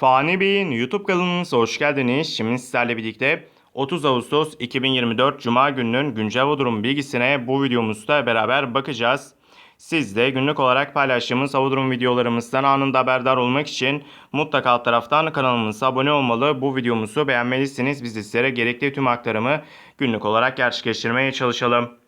Fani Bey'in YouTube kanalımıza hoş geldiniz. Şimdi sizlerle birlikte 30 Ağustos 2024 Cuma gününün güncel hava durum bilgisine bu videomuzda beraber bakacağız. Siz de günlük olarak paylaştığımız hava durum videolarımızdan anında haberdar olmak için mutlaka alt taraftan kanalımıza abone olmalı. Bu videomuzu beğenmelisiniz. Biz sizlere gerekli tüm aktarımı günlük olarak gerçekleştirmeye çalışalım.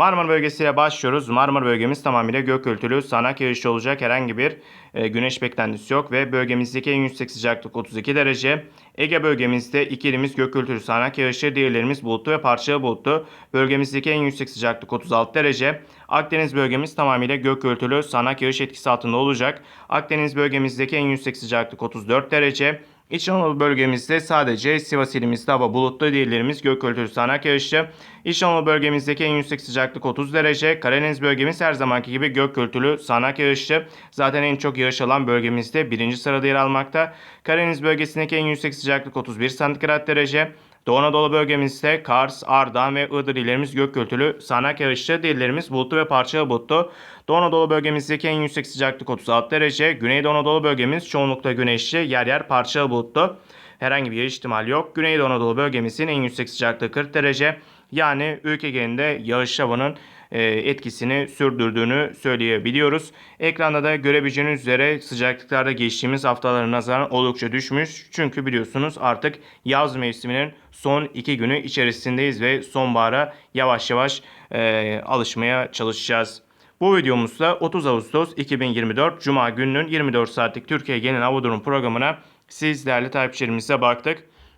Marmara bölgesiyle başlıyoruz. Marmara bölgemiz tamamıyla gök gürültülü, sağanak yağışlı olacak herhangi bir e, güneş beklentisi yok ve bölgemizdeki en yüksek sıcaklık 32 derece. Ege bölgemizde iki gök gürültülü, sağanak yağışlı, diğerlerimiz bulutlu ve parçalı bulutlu. Bölgemizdeki en yüksek sıcaklık 36 derece. Akdeniz bölgemiz tamamıyla gök gürültülü, sağanak yağış etkisi altında olacak. Akdeniz bölgemizdeki en yüksek sıcaklık 34 derece. İç Anadolu bölgemizde sadece Sivas ilimizde hava bulutlu, diğerlerimiz gök gürültülü sağanak yağışlı. İç Anadolu bölgemizdeki en yüksek sıcaklık 30 derece. Karadeniz bölgemiz her zamanki gibi gök gürültülü sağanak yağışlı. Zaten en çok yağış alan bölgemizde birinci sırada yer almakta. Karadeniz bölgesindeki en yüksek sıcaklık 31 santigrat derece. Doğu Anadolu bölgemizde Kars, Ardahan ve Iğdır illerimiz gök gürültülü, sağanak yağışlı, diğerlerimiz bulutlu ve parçalı bulutlu. Doğu Anadolu bölgemizdeki en yüksek sıcaklık 36 derece. Güneydoğu Anadolu bölgemiz çoğunlukla güneşli, yer yer parçalı bulutlu. Herhangi bir yağış ihtimali yok. Güneydoğu Anadolu bölgemizin en yüksek sıcaklığı 40 derece. Yani ülke genelinde yağış havanın etkisini sürdürdüğünü söyleyebiliyoruz. Ekranda da görebileceğiniz üzere sıcaklıklarda geçtiğimiz haftalara nazaran oldukça düşmüş. Çünkü biliyorsunuz artık yaz mevsiminin son iki günü içerisindeyiz ve sonbahara yavaş yavaş e, alışmaya çalışacağız. Bu videomuzda 30 Ağustos 2024 Cuma gününün 24 saatlik Türkiye Genel Hava Durum programına siz değerli takipçilerimize baktık.